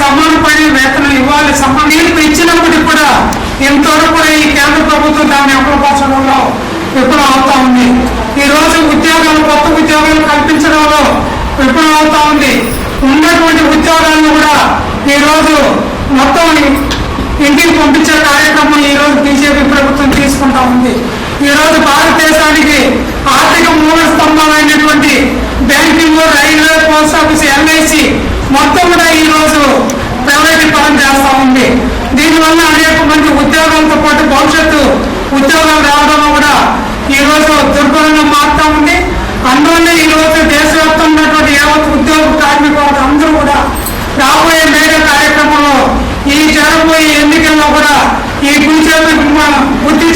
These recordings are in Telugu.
సమాన వేతనం ఇవ్వాలి. సమాన తీర్పు ఇచ్చినప్పటికి కూడా ఇంతవరకు కూడా ఈ కేంద్ర ప్రభుత్వం దాన్ని అమలుపరచడంలో విఫలం అవుతా ఉంది. ఈ రోజు ఉద్యోగాలు కొత్త ఉద్యోగాలు కల్పించడంలో విఫలం అవుతా ఉంది. ఉన్నటువంటి ఉద్యోగాలను కూడా ఈ రోజు మొత్తం ఇంటికి పంపించే కార్యక్రమం ఈ రోజు బీజేపీ ప్రభుత్వం తీసుకుంటా ఉంది. ఈ రోజు భారతదేశానికి ఆర్థిక మూల స్తంభాలైనటువంటి banking railway post office LIC మొత్తం కూడా ఈ రోజు ప్రైవేటీకరణ చేస్తా ఉంది. దీనివల్ల అనేక మంది ఉద్యోగాలతో పాటు భవిష్యత్తు ఉద్యోగాలు రావడంలో కూడా ఈ రోజు దుర్బలంగా మారుతా ఉంది. అందువల్ల ఈ రోజు దేశవ్యాప్తంగా ఉన్నటువంటి యావత్ ఉద్యోగ కార్మికులు అందరూ కూడా రాబోయే మేడ కార్యక్రమంలో ఈ జరగబోయే ఎన్నికల్లో కూడా ఈ బీజేపీ బుద్ధి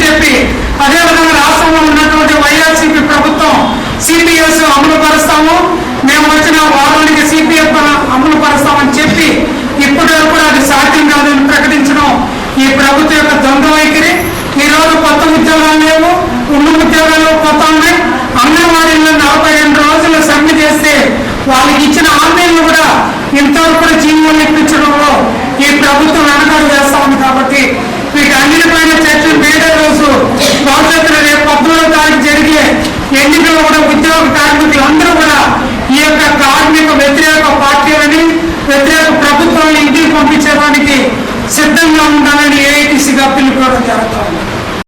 ప్రభుత్వం యొక్క ద్వంద్వ వైఖరి. ఈ రోజు కొత్త ఉద్యోగాలు లేవు ఉన్న ఉద్యోగాలు కొత్త ఉన్నాయి. అంగన్వాడీలో నలభై రెండు రోజులు సమ్మె చేస్తే వాళ్ళకి ఇచ్చిన హామీలను కూడా ఇంతవరకు కూడా జీవోలు ఇప్పించడంలో ఈ ప్రభుత్వం వెనకాడు చేస్తా ఉంది కాబట్టి వీటన్నిటిపైన చర్చలు వేరే రోజు భవిష్యత్తులో రేపు పద్నాలుగో తారీఖు జరిగే ఎన్నికల్లో కూడా ఉద్యోగ కార్మికులు అందరూ సిద్ధంగా ఉండాలని ఏఐటీసీగా పిలుపుకోవడం జరుగుతుంది.